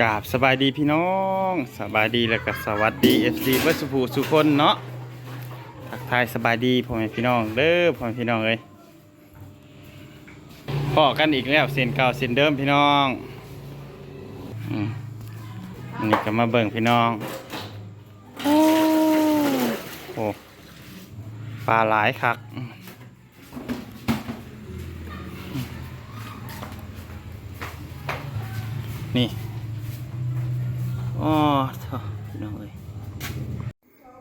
กราบสบายดีพี่น้องสบายดีแล้วก็สวัสดีเอฟซีเบิร์สุภูสุคนเนาะทักทายสบายดีพ่อแม่พี่น้องเด้อพ่อแม่พี่น้องเอ้ยพอกันอีกแล้วเส้นเก่าเส้นเดิมพี่น้องอืมอันนี่ก็มาเบิ่งพี่น้องโอ้โหปลาหลายคักนี่ อ๋อพี่น้องเอ้ย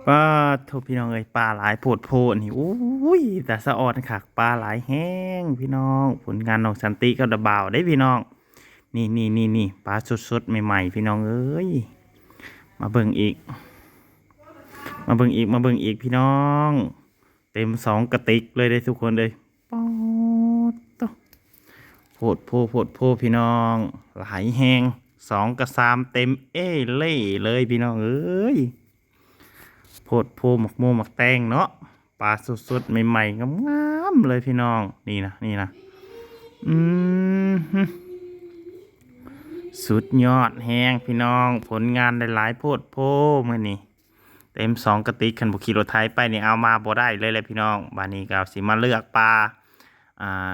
ป้าโทพี่น้องเอ้ยปลาหลายโพดโพดนี่โอ้ยแต่สะออนคักปลาหลายแห้งพี่น้อง ผลงานน้องสันติกับดะบ่าวได้พี่น้อง นี่นี่นี่นี่ปลาสดๆใหม่ๆพี่น้องเอ้ยมาเบิ่งอีก มาเบิ่งอีกมาเบิ่งอีกพี่น้อง เต็มสองกระติกเลยได้ทุกคนเลยปอดโตโพดโพโพดโพพี่น้อง หลายแห้ง สองกระซามเต็มเอ้เล่เลยพี่น้องเอ้ยโพดโพหมักโมหมักแตงเนาะปลาสดๆใหม่ๆงามๆเลยพี่น้องนี่นะนี่นะอืมสุดยอดแห้งพี่น้อง ผลงานหลายๆโพดโพมื่อนี้เต็มสองกระติกคันบุขี่รถไทยไปนี่เอามาบ่ได้เลยเลยพี่น้องบานนี้ก็เอาสิมาเลือกปลาอ่า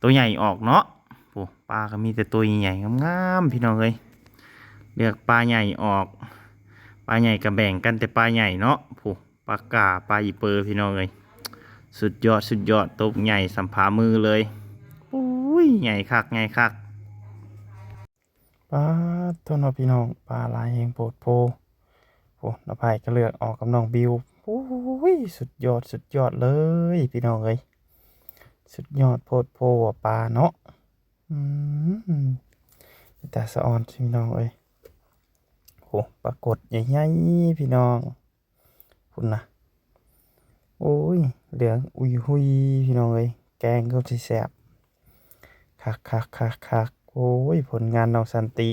ตัวใหญ่ออกเนาะ โอ้ปลาก็มีแต่ตัวใหญ่ๆงามๆพี่น้องเอ้ยเลือกปลาใหญ่ออก ปลาใหญ่ก็แบ่งกันแต่ปลาใหญ่เนาะโอ้ปลากาปลาอีเปอร์พี่น้องเอ้ยสุดยอดสุดยอดตัวใหญ่สัมผามือเลยโอ้ยใหญ่คักใหญ่คักปลาตัวน้องพี่น้องปลาลายแหงโปดโพโอ้น้าไผ่ก็เลือกออกกับน้องบิวโอ้ยสุดยอดสุดยอดเลยพี่น้องเอ้ยสุดยอดโพดโพว่ปลาเนาะ อืมแต่สะออนพี่น้องเอ้ยโหปรากฏใหญ่ๆพี่น้อง คุณนะโอ้ย เหลืองอุยหุยพี่น้องเอ้ยแกงก็สิแสบคักคักคักคักโอ้ย ผลงานน้องสันติ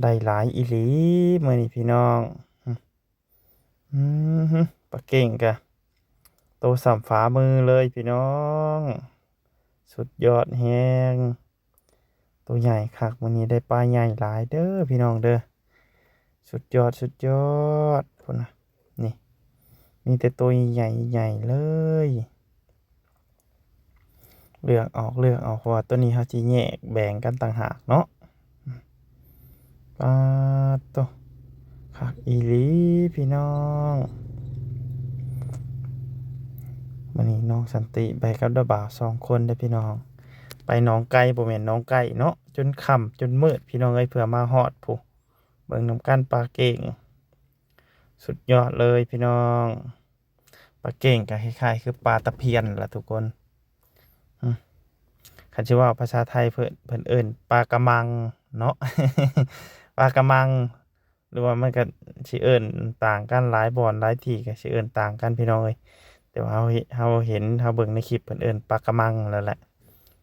ได้หลายอีหลีเมื่อนี้พี่น้องอืมปลาเก่งกะโตสามฝามือเลยพี่น้อง สุดยอดแฮงตัวใหญ่คักวันนี้ได้ปลาใหญ่หลายเด้อพี่น้องเด้อสุดยอดสุดยอดคนนะนี่มีแต่ตัวใหญ่ใหญ่เลย เลือกออกเลือกออกว่าตัวนี้เขาจะแยกแบ่งกันต่างหากเนาะปลาตัวคักอีลีพี่น้อง มันนี้น้องสันติไปกับดาบ่าวสองคนได้อพี่น้อง ไปน้องไก่บ่แม่นน้องไก่เนาะจนค่ำจนมืดพี่น้องเอ้ยเพื่อมาฮอดผู้เบิ่งน้ำกันปลาเก่ง สุดยอดเลยพี่น้องปลาเก่งก็คล้ายๆคือปลาตะเพียนล่ะทุกคนคันชื่อว่าภาษาไทยเพิ่นเพิ่นเอิ้นปลากระมังเนาะปลากระมัง หรือว่ามันก็สิเอิ้นต่างกันหลายบ่อนหลายที่ก็สิเอิ้นต่างกันพี่น้องเอ้ย แต่ว่าเราเห็นเราเห็นเราเบิ่งในคลิปเพิ่นเอิ้นปลากระมังแล้วแหละ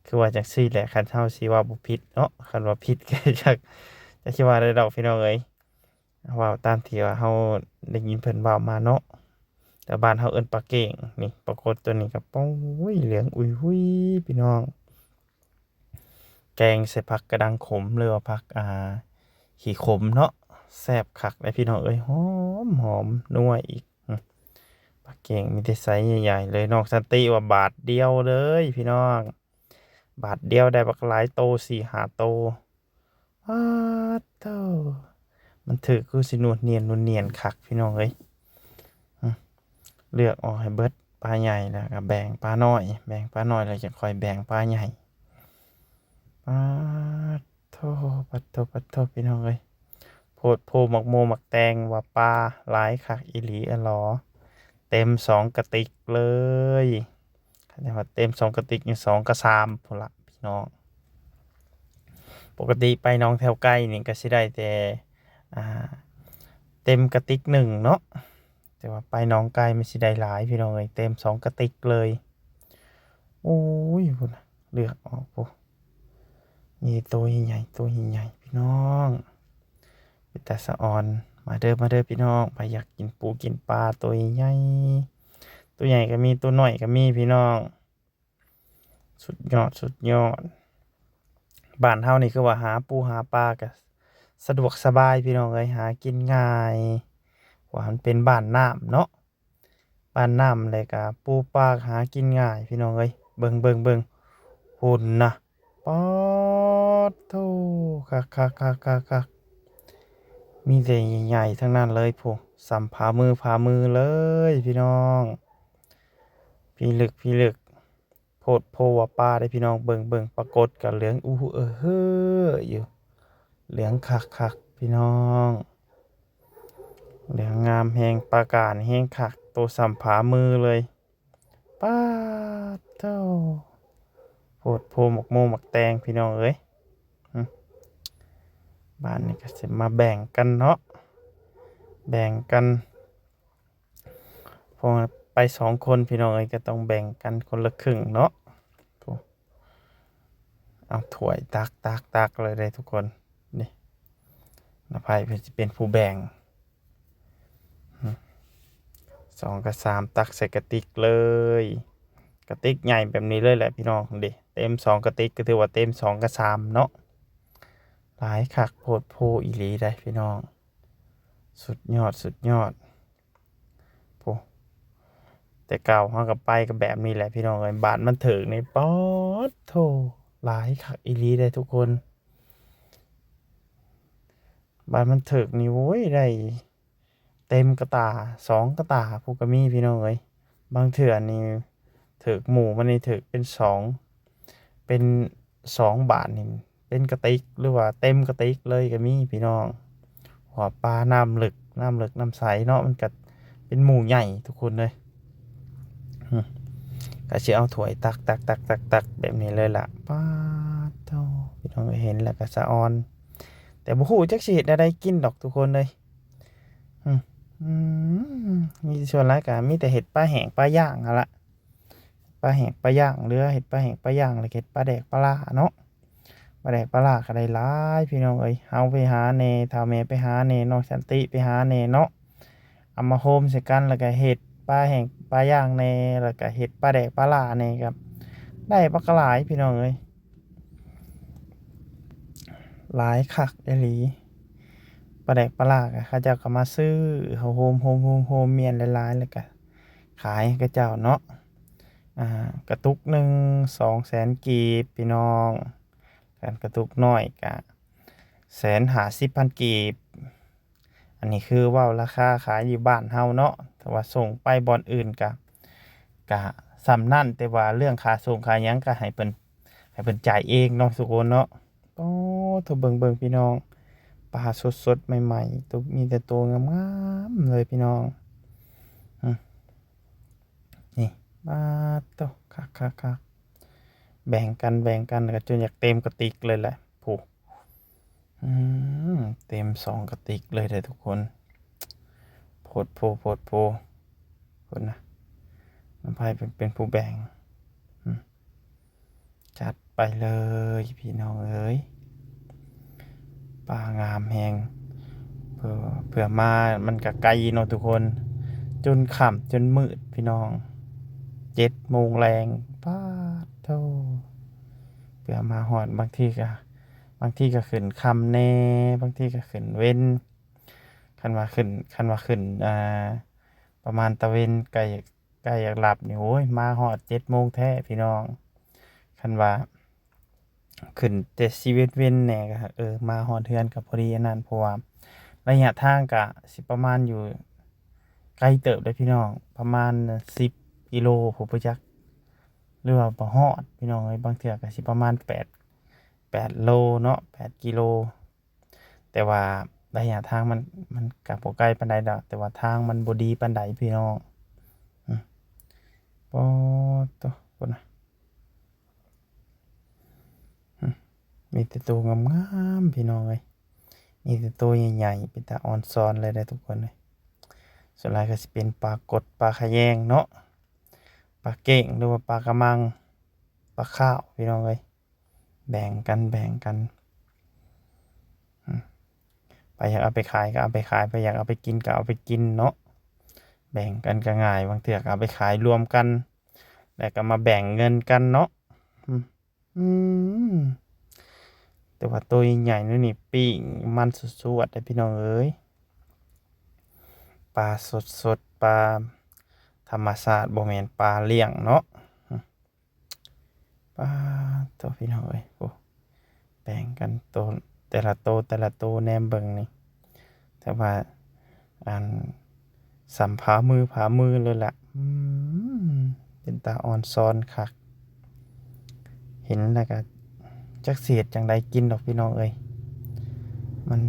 คือว่าจังซี่แหละคันเฮาสิว่าบ่ผิดเนาะคันว่าผิดก็จักจะคิดว่าได้ดอกพี่น้องเอ้ยเว้าตามที่ว่าเฮาได้ยินเพิ่นเว้ามาเนาะแต่บ้านเฮาเอิ้นปลาเก่งนี่ปรากฏตัวนี้ก็ป้องอุ้ยเหลืองอุ้ยหุยพี่น้อง แกงใส่ผักกระดังขมหรือว่าผักอ่าขี้ขมเนาะแซ่บคักเลยพี่น้องเอ้ยหอมหอมนัวอีก ปลาเก่งมีแต่ไซส์ใหญ่ๆเลยน้องสันติว่าบาทเดียวเลยพี่น้อง บาทเดียวได้บักหลายโตสี่หาโตว้าโตมันถือคือสินวดเนียนนวลเนียนคักพี่น้องเอ้ยเลือกออกให้เบิดปลาใหญ่แล้วก็แบ่งปลาน้อย แบ่งปลาน้อยแล้วจะคอยแบ่งปลาใหญ่ปลาโทปัดโทปัดโทพี่น้องเอ้ยโพดโพหมักโมหมักแตงว่าปลาหลายคักอีหลีอะหรอ เต็มสองกระติกเลยแต่ว่าเต็มสองกระติกอย่างสองกระซามพุ่นละพี่น้อง ปกติไปน้องแถวใกล้นี่ก็สิได้แต่เต็มกระติกหนึ่งเนาะแต่ว่าไปน้องไกลไมันสิได้หลายพี่น้องเลยเต็มสองกระติกเลยโอ้ยพุ่นะเลือกออกปุ๊นี่ตัวใหญ่ตัวใหญ่พี่น้องเป็นแต่สะออน มาเด้อมาเด้อพี่น้องไปอยากกินปูกินปลาตัวใหญ่ตัวใหญ่ก็มีตัวน้อยก็มีพี่น้อง สุดยอดสุดยอดบ้านเฮานี่คือว่าหาปูหาปลาก็สะดวกสบายพี่น้องเอ้ยหากินง่ายว่ามันเป็นบ้านน้ำเนาะบ้านน้ำเลยก็ปูปลาหากินง่าย พี่น้องเอ้ยเบิงเบิงเบิงหุ่นนะป๊อดโธ่คักคักคักคักคัก มีแต่ใหญ่ๆทั้งนั้นเลยผู้สัมผามือผามือเลยพี่น้อง พี่ลึกพี่ลึกโพดโพว่าปาได้พี่น้องเบิ่งเบิ่งปรากฏกับเหลืองอู้เออเฮ้ออยู่ เหลืองคักคักพี่น้อง เหลืองงามแหงปราการแหงคักตัวสัมผามือเลยป้าเท่าโพดโพหมกโมหมกแตงพี่น้องเอ้ย บ้านนี้ก็จะมาแบ่งกันเนาะแบ่งกันพอไปสองคนพี่น้องเอ้ยก็ต้องแบ่งกันคนละครึ่งเนาะเอาถ้วยตักตักตักเลยเลยทุกคนนี่นภัยเพื่อจะเป็นผู้แบ่งสองกับสามตักใส่กระติกเลย กระติกใหญ่แบบนี้เลยแหละพี่น้องเด็เต็มสองกระติกก็ถือว่าเต็มสองกับสามเนาะ หลายคักโพดโพอีหลีได้พี่น้อง สุดยอดสุดยอดโพแต่เก่าเขากับไปกับแบบนี้แหละพี่น้องเอ้ยบาทมันถึงในป๊อดโถหลายคักอีหลีได้ทุกคน บานมันถึกนี่โว้ยได้เต็มกระตาสองกระตาพวกกมี่พี่น้องเอ้ยบางเถื่อนี่ถึกหมูมันนี่ถึกเป็นสองเป็นสองบาทนี่ เป็นกระติกหรือว่าเต็มกระติกเลยก็มีพี่น้องหัวปลาน้ำหลึกน้ำหลึกน้ำใสเนาะมันก็เป็นหมูใหญ่ทุกคนเลยอืมก็สิเอาถ้วยตักตักตักตักตักแบบนี้เลยล่ะป้าเท่าพี่น้องเห็นแล้วก็สะออน แต่บ่ฮู้จักสิเฮ็ดอะไรกินดอกทุกคนเลยมีส่วนหลายก็มีแต่เห็ดปลาแห้งปลาย่างนั่นละปลาแห้งปลาย่างเรือเห็ดปลาแห้งปลาย่างแล้วก็เห็ดปลาแดกปลาล่าเนาะ ปลาแดกปลาล่าก็ได้หลายพี่น้องเอ้ยเฮาไปหาแน่ถ้าแม่ไปหาแน่น้องสันติไปหาแน่เนาะเอามาโฮมใส่กันแล้วก็เห็ดปลาแห้งปลาย่างในแล้วก็เห็ดปลาแดกปลาล่าในครับ ได้ปลากระหลายพี่น้องเอ้ยหลายคักเอลีปลาแดกปลาล่าก็เขาเจ้าก็มาซื้อโฮมโฮมโฮมโฮมเมียนหลายๆแล้วก็ขายกับเจ้าเนาะอ่ากระตุกหนึ่งสองแสนกีบพี่น้อง การกระตุกน้อยกะแสนหาสิบพันกีบ อันนี้คือว่าราคาขายอยู่บ้านเฮาเนาะแต่ว่าส่งไปบอนอื่นกะกะสำนั่นแต่ว่าเรื่องค่าส่งค่ายังก็ให้เพิ่นให้เพิ่นจ่ายเองเนาะทุกนเนาะโอ้ตัวเบิ่งเบิ่งพี่น้องปลาสดๆใหม่ๆตัวมีแต่ตัวงามๆเลยพี่น้องอนี่ปลาตัวคักคักคัก แบ่งกันแบ่งกันก็จนอยากเต็มกระติกเลยแหละผูกเต็มสองกระติกเลยเลยทุกคนโพดโพโพดโพคนนะน้ำพายเป็นเป็นผู้แบ่งจัดไปเลยพี่น้องเอ้ยปลางามแหงเพื่อเพื่อมา มันกะไกลเนาะทุกคน จนค่ำจนมืดพี่น้องเจ็ดโมงแรงป้า ดโธ่เพื่อมาหอดบางทีก็บางทีก็ขึ้นคำแน่บางทีก็ขึ้นเว้นคันว่าขึ้นคันว่าขึ้นอ่าประมาณตะเวนใกล้ใกล้อยากหลับนี่โอ้ยมาหอดเจ็ดโมงแท้พี่น้องคันว่าขึ้นเจ็ดชีวิตเว้นแน่ก็เออมาหอดเทือนกับพอดีอันนั้นเพราะว่าระยะทางก็สิประมาณอยู่ไกลเติบเลยพี่น้องประมาณสิบกิโลผมประจักษ์ รือว่าบ่ฮอดพี่น้องเอ้ยบางเทื่อก็สิประมาณแปดแปดโลเนาะแปดกิโลแต่ว่าระยะทางมันมันกับโปใกล้ปันไดดอกแต่ว่าทางมันบดีปันไดพี่น้องอืมปอตัวคนนะมีแต่ตัวงามๆพี่น้องเลยมีแต่ตัวใหญ่ๆเป็นตาออนซอนเลยได้ทุกคนเลยส่วนใหญ่ก็จะเป็นปลากดปลาขะแยงเนาะ ปลาเก่งหรือว่าปลากระมังปลาข้าวพี่น้องเลยแบ่งกันแบ่งกันไปอยากเอาไปขายก็เอาไปขายไปอยากเอาไปกินก็เอาไปกินเนาะแบ่งกันก็ง่ายบางเถือก็เอาไปขายรวมกันแล้วก็มาแบ่งเงินกันเนาะอืมแต่ว่าตัวใหญ่ๆนี่นี่ปิ้งมันสุดๆเลยพี่น้องเอ้ยปลาสดๆปลา ธรรมชาสติบ่แมนปลาเลี้ยงเนาะปลาตัวพี่น้องเอ้ยโอ้แบ่งกันตัวแต่ละโตแต่ละโตแนมเบิ่งนี่แต่ว่าอันสัมผามือผามือเลยล่ะเป็นตาอ่อนซ้อนคัก เห็นแล้วก็จักเสียดจังใดกินดอกพี่น้องเอ้ยมัน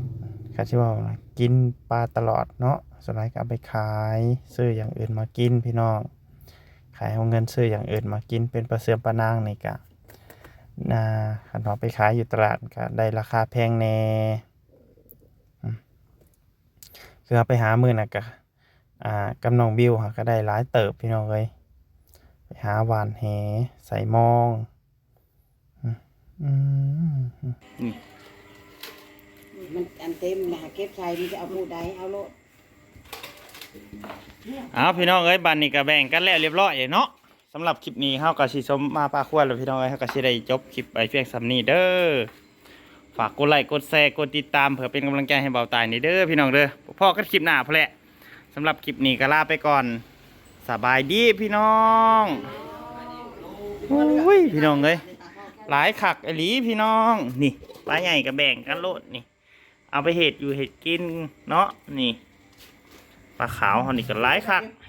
ก็สิว่ากินปลาตลอดเนาะ ส่วนใหญ่ก็เอาไปขายซื้ออย่างอื่นมากินพี่น้อง ขายเอาเงินซื้ออย่างอื่นมากินเป็นปลาเสื่อมปลานางนี่กะนาขันเอไปขายอยู่ตลาดก็ได้ราคาแพงแน่คือเอาไปหามือน่ะก็อ่ากำนองบิวค่ะก็ได้หลายเติบพี่น้องเอ้ยไปหาหวานแหใส่มองอืมมันอันเต็มนะเก็บใส่มันจะเอาผู้ใดเอาโลด เอาพี่น้องเอ้ยบันนี้ก็แบ่งกันแล้วเรียบร้อยเนาะสำหรับคลิปนี้เฮาก็สิชมมาปลาควรแล้วพี่น้องเอ้ยเฮาก็สิได้จบคลิปไปเพียงสำนี้เด้อฝากกดไลค์กดแชร์กดติดตามเพื่อเป็นกำลังใจให้เบาตายนี่เด้อพี่น้องเด้อพ่อกันคลิปหน้าพอแหละสำหรับคลิปนี้ก็ลาไปก่อนสบายดีพี่น้องโอ้ยพี่น้องเอ้ยหลายขักอหลีพี่น้องนี่ปลาใหญ่ก็แบ่งกันโลดนี่ เอาไปเห็ดอยู่เห็ดกินเนาะนี่ ปลาขาวเขานี่ก็หลายคักเก็บ